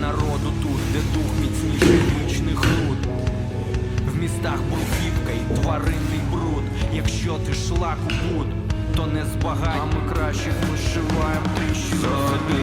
Народу тут, де дух міцніший вічних руд. В містах бруківка і тваринний бруд. Якщо ти шлак у буд, то не збагай, а ми вишиваєм тріщину.